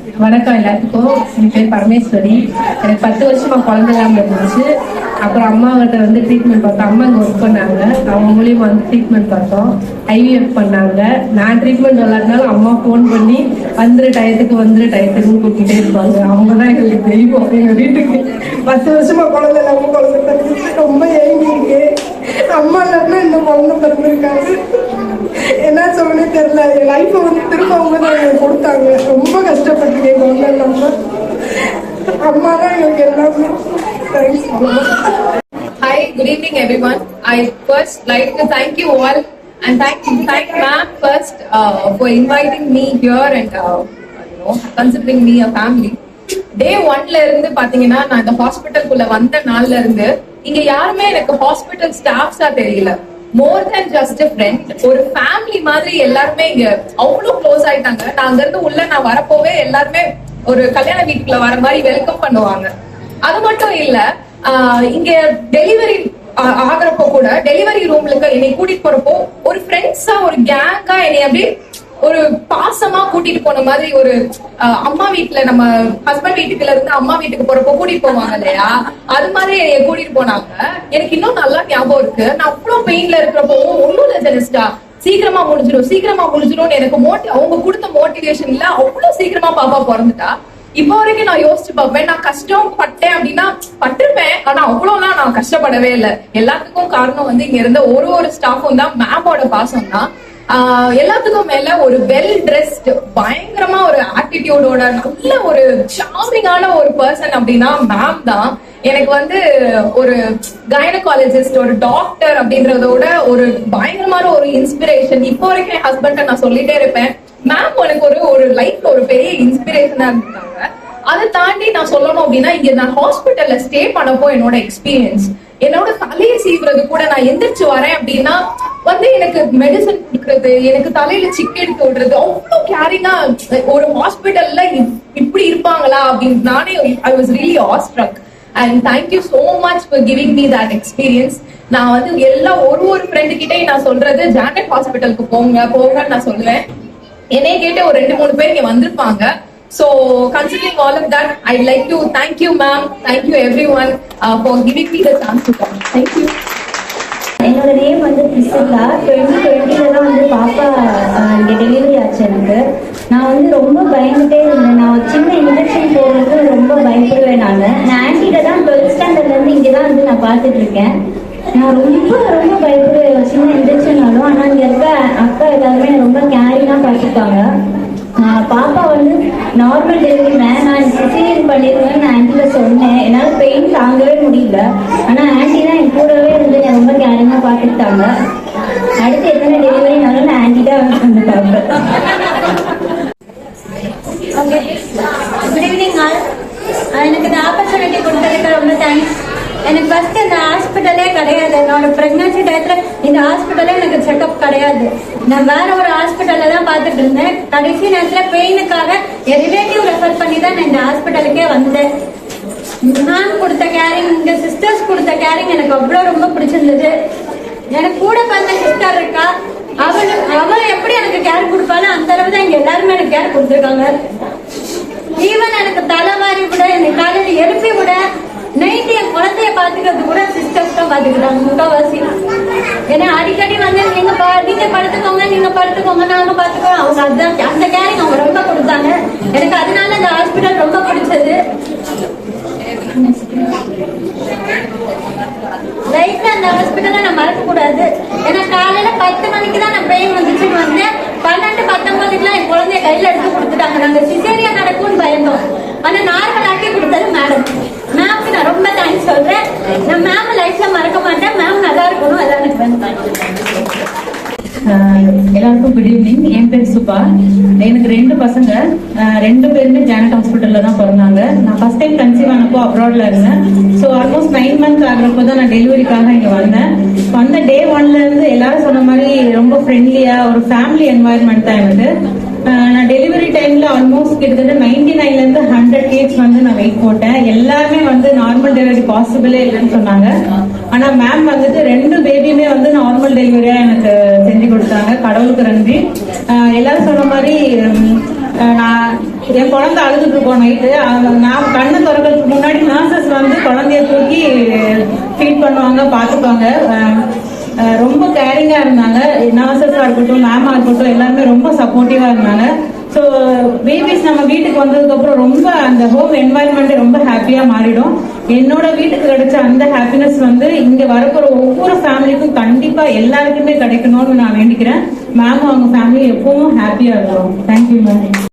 வணக்கம் எல்லாத்துக்கும். என் பேர் பரமேஸ்வரி. எனக்கு பத்து வருஷமா குழந்தை இல்லாமல் இருந்துச்சு. அப்புறம் அம்மாவிட்ட வந்து ட்ரீட்மெண்ட் பார்த்தோம். அம்மா இங்கே ஒர்க் பண்ணாங்க. அவங்க மூலியமா வந்து ட்ரீட்மெண்ட் பார்த்தோம். ஐவிஎஃப் பண்ணாங்க. நான் ட்ரீட்மெண்ட் விளாட்னாலும் அம்மா ஃபோன் பண்ணி வந்துரு டயத்துக்கு வந்துரு டயத்துக்குன்னு கூப்பிட்டே இருப்பாங்க. அவங்க தான் எங்களுக்கு தெய்வம். எங்கள் வீட்டுக்கு பத்து வருஷமா குழந்தை இல்லாமல் குழந்தை பிறந்துச்சு. ரொம்ப ஏங்கிருக்கு அம்மா இல்லாமல் இந்த குழந்தை பிறந்திருக்காங்க. என்ன சொல்லனே தெரியல. என் லைஃப்பை வந்து திரும்ப அவங்க தான் எனக்கு கொடுத்தாங்க. ரொம்ப கஷ்டப்பட்டுருக்கேன் குழந்தை இல்லாமல் அம்மா தான் எனக்கு எல்லாமே thanks Hi, good evening, everyone. I first like to thank you all and thank thank ma'am first uh, for inviting me here and uh, you know considering day ஒன்ல இருந்து பாத்தீங்கன்னா நான் இந்த ஹாஸ்பிட்டலுக்குள்ள வந்த நாள்ல இருந்து இங்க யாருமே எனக்கு ஹாஸ்பிட்டல் ஸ்டாஃப்ஸா தெரியல. மோர் தேன் ஜஸ்ட் ஃப்ரெண்ட் ஒரு ஃபேமிலி மாதிரி எல்லாருமே இங்க அவ்வளவு க்ளோஸ் ஆயிட்டாங்க. நான் அங்க இருந்து உள்ள நான் வரப்போவே எல்லாருமே ஒரு கல்யாண வீட்டுக்குள்ள வர மாதிரி வெல்கம் பண்ணுவாங்க. அது மட்டும் இல்ல ஆஹ் இங்க டெலிவரி ஆகுறப்போ கூட டெலிவரி ரூம்ல என்னை கூட்டிட்டு போறப்போ ஒரு ஃப்ரெண்ட்ஸா ஒரு கேங்கா என்னை அப்படியே ஒரு பாசமா கூட்டிட்டு போன மாதிரி ஒரு அம்மா வீட்டுல நம்ம ஹஸ்பண்ட் வீட்டுக்குள்ள இருந்து அம்மா வீட்டுக்கு போறப்போ கூட்டிட்டு போவாங்க இல்லையா? அது மாதிரி என்னைய கூட்டிட்டு போனாங்க. எனக்கு இன்னும் நல்லா ஞாபகம் இருக்கு. நான் பெயின்ல இருக்கிறப்போ ஒன்றும் இல்ல ஜெனிஸ்டா சீக்கிரமா முடிஞ்சிடும் சீக்கிரமா முடிஞ்சிடும் எனக்கு மோட்டி அவங்க கொடுத்த மோட்டிவேஷன்ல அவ்வளவு சீக்கிரமா பாப்பா பிறந்துட்டா. இப்போ வரைக்கும் நான் யோசிச்சு பார்ப்பேன் நான் கஷ்டம் பட்டேன் அப்படின்னா பட்டிருப்பேன் ஆனா அவ்வளவுலாம் நான் கஷ்டப்படவே இல்லை. எல்லாத்துக்கும் காரணம் வந்து இங்க இருந்த ஒரு ஒரு ஸ்டாஃபும் தான். மேமோட பாசம் தான். ஆஹ் எல்லாத்துக்கும் மேல ஒரு வெல் ட்ரெஸ்ட் பயங்கரமா ஒரு ஆட்டிடியூடோட நல்ல ஒரு சாமிங்கான ஒரு பர்சன் அப்படின்னா மேம் தான். எனக்கு வந்து ஒரு கைனகாலஜிஸ்ட் ஒரு டாக்டர் அப்படின்றதோட ஒரு பயங்கரமான ஒரு இன்ஸ்பிரேஷன் இப்போ வரைக்கும் என் ஹஸ்பண்ட நான் சொல்லிட்டே இருப்பேன். மேம் எனக்கு ஒரு ஒரு லைஃப்ல ஒரு பெரிய இன்ஸ்பிரேஷனா இருந்தாங்க. அதை தாண்டி நான் சொல்லணும் அப்படின்னா இங்க நான் ஹாஸ்பிட்டல்ல ஸ்டே பண்ணப்போ என்னோட எக்ஸ்பீரியன்ஸ் என்னோட தலையை சீவுறது கூட நான் எந்திரிச்சு வரேன் அப்படின்னா வந்து எனக்கு மெடிசன் கொடுக்கறது எனக்கு தலையில சிக்க எடுத்து விடுறது அவ்வளவு கேரிங்கா ஒரு ஹாஸ்பிட்டல்ல இப்படி இருப்பாங்களா அப்படின்னு நானே I was really awestruck and thank you so much for giving me that experience நான் வந்து எல்லா ஒரு ஒரு ஃப்ரெண்டு கிட்டேயும் நான் சொல்றது ஜானட் ஹாஸ்பிட்டலுக்கு போங்க போங்கன்னு நான் சொல்லுவேன். என்னைய கேட்டு ஒரு ரெண்டு மூணு பேர் இங்க வந்திருப்பாங்க. So considering all of that I like to thank you ma'am thank you everyone for giving me the chance to come thank you என்னோட நேம் வந்து பிரிசில்லா டுவெண்ட்டி டுவெண்ட்டில தான் வந்து பாப்பா uh, இங்கே டெலிவரி ஆச்சு எனக்கு. நான் வந்து ரொம்ப பயந்துட்டே இருந்தேன் நான் ஒரு சின்ன இன்ஜெக்ஷன் போடுறது ரொம்ப பயப்படுவேன் நான் நான் ஆன்டிகிட்ட தான் டுவெல்த் ஸ்டாண்டர்ட்ல இருந்து இங்கே தான் வந்து நான் பார்த்துட்டு இருக்கேன் நான் ரொம்ப ரொம்ப பயப்படுவேன். சின்ன இன்ஜெக்ஷனாலும் ஆனால் இங்கே இருக்க அக்கா எல்லாருமே ரொம்ப கேரிங்காக பார்த்துருக்காங்க பாப்பா வந்து நார்மல் டெலிவரி நான் சிசேரியன் பண்ணிடுவேன் நான் ஆன்ட்டில சொன்னேன். என்னால் பெயின் தாங்கவே முடியல. ஆனால் ஆன்ட்டி தான் என் கூடவே இருந்து நான் ரொம்ப கேரிங்காக பார்த்துக்கிட்டாங்க. அடுத்து எத்தனை டெலிவரினாலும் நான் ஆன்ட்டி தான் வந்து வந்து பார்ப்பேன் ஓகே குட் ஈவினிங் ஆல் எனக்கு இந்த ஆப்பர்ச்சுனிட்டி கொடுத்ததுக்கு ரொம்ப தேங்க்ஸ் எனக்கு ஃபர்ஸ்ட் இந்த ஹாஸ்பிட்டலே கிடையாது. என்னோட ப்ரெக்னன்சி டயத்துல இந்த ஹாஸ்பிட்டலே எனக்கு செக்அப் கிடையாது. நான் வேற ஒரு ஹாஸ்பிட்டல்ல தான் பார்த்துட்டு இருந்தேன். கடைசி நேரத்தில் பெயினுக்காக என் ரிலேட்டிவ் ரெஃபர் பண்ணி தான் நான் இந்த ஹாஸ்பிட்டலுக்கே வந்தேன். மேம் கொடுத்த கேரிங் இந்த சிஸ்டர்ஸ் கொடுத்த கேரிங் எனக்கு அவ்வளோ ரொம்ப பிடிச்சிருந்தது. எனக்கு கூட பிறந்த சிஸ்டர் இருக்கா? அவள் அவள் எப்படி எனக்கு கேர் கொடுப்பாலும் அந்த அளவு தான் இங்க எல்லாருமே எனக்கு கேர் கொடுத்துருக்காங்க. ஈவன் எனக்கு தலைவாரி விட என்னை காலையில் எழுப்பி விட நைட்டு என் குழந்தைய பாத்துக்கிறது கூட சிஸ்டர்ஸ் முக்காவாசி ஏன்னா அடிக்கடி வந்து நீங்க நீங்க படுத்துக்கோங்க நீங்க படுத்துக்கோங்க நாங்க பாத்துக்கோங்க அவங்க அதுதான் அந்த கேரிங் அவங்க ரொம்ப கொடுத்தாங்க. எனக்கு அதனால இந்த ஹாஸ்பிட்டல் ரொம்ப பிடிச்சது. லைஃப்ல அந்த ஹாஸ்பிட்டலை நான் மறக்க கூடாது ஏன்னா காலையில பத்து மணிக்கு தான் நான் பெயின் வந்துச்சுன்னு வந்தேன் பன்னெண்டு பத்தொன்பதுக்குலாம் என் குழந்தைய கையில எடுத்து கொடுத்துட்டாங்க நாங்க சிசேரியா நடக்கும்னு பயந்தோம் ஆனா நார்மல் ஆக்கி கொடுத்தது மேடம் மேம்க்கு நான் ரொம்ப தேங்க்ஸ் சொல்றேன் நான் மேம் லைஃப்ல மறக்க மாட்டேன் மேம் நல்லா இருக்கணும் அதான் எனக்கு வந்து ஆஹ் எல்லாருக்கும் குட் ஈவினிங் என் பேர் சுபா. எனக்கு ரெண்டு பசங்க. ரெண்டு பேருமே ஜானட் ஹாஸ்பிட்டல்ல தான் பிறந்தாங்க. நான் ஃபர்ஸ்ட் டைம் கன்சீவ் ஆனப்போ அப்ராட்ல இருந்தேன். ஸோ ஆல்மோஸ்ட் நைன் மந்த்ஸ் ஆகிறப்போ தான் நான் டெலிவரிக்காக இங்க வந்தேன். வந்த டே ஒன்ல இருந்து எல்லாரும் சொன்ன மாதிரி ரொம்ப ஃப்ரெண்ட்லியா ஒரு ஃபேமிலி என்வாயர்மெண்ட் தான் எனக்கு. நான் டெலிவரி டைம்ல ஆல்மோஸ்ட் கிட்டத்தட்ட நைன்டி நைன்ல இருந்து ஹண்ட்ரட் கேஜ் வந்து நான் வெயிட் போட்டேன். எல்லாருமே வந்து நார்மல் டெலிவரி பாசிபிளே இல்லைன்னு சொன்னாங்க. ஆனா மேம் வந்துட்டு ரெண்டு பேபியுமே வந்து நார்மல் டெலிவரியா எனக்கு செஞ்சு கொடுத்தாங்க. கடவுளுக்கு நன்றி. எல்லாரும் சொன்ன மாதிரி நான் என் குழந்தை அழுதுட்டு இருக்கோம் நைட்டு நான் கண்ணு திறக்கிறதுக்கு முன்னாடி நர்சஸ் வந்து குழந்தைய தூக்கி ஃபீட் பண்ணுவாங்க பார்த்துப்பாங்க. ரொம்ப கேரிங்காக இருந்தாங்க. நர்சஸாக இருக்கட்டும் மேமாக இருக்கட்டும் எல்லாருமே ரொம்ப சப்போர்ட்டிவாக இருந்தாங்க. ஸோ பேபிஸ் நம்ம வீட்டுக்கு வந்ததுக்கப்புறம் ரொம்ப அந்த ஹோம் என்வாயன்மெண்ட் ரொம்ப ஹாப்பியாக மாறிடும். என்னோட வீட்டுக்கு கிடைச்ச அந்த ஹாப்பினஸ் வந்து இங்கே வரப்போகிற ஒவ்வொரு ஃபேமிலிக்கும் கண்டிப்பாக எல்லாருக்குமே கிடைக்கணும்னு நான் வேண்டிக்கிறேன். மேம் அவங்க ஃபேமிலி எப்பவும் ஹாப்பியாக இருக்கும் தேங்க்யூ மேம்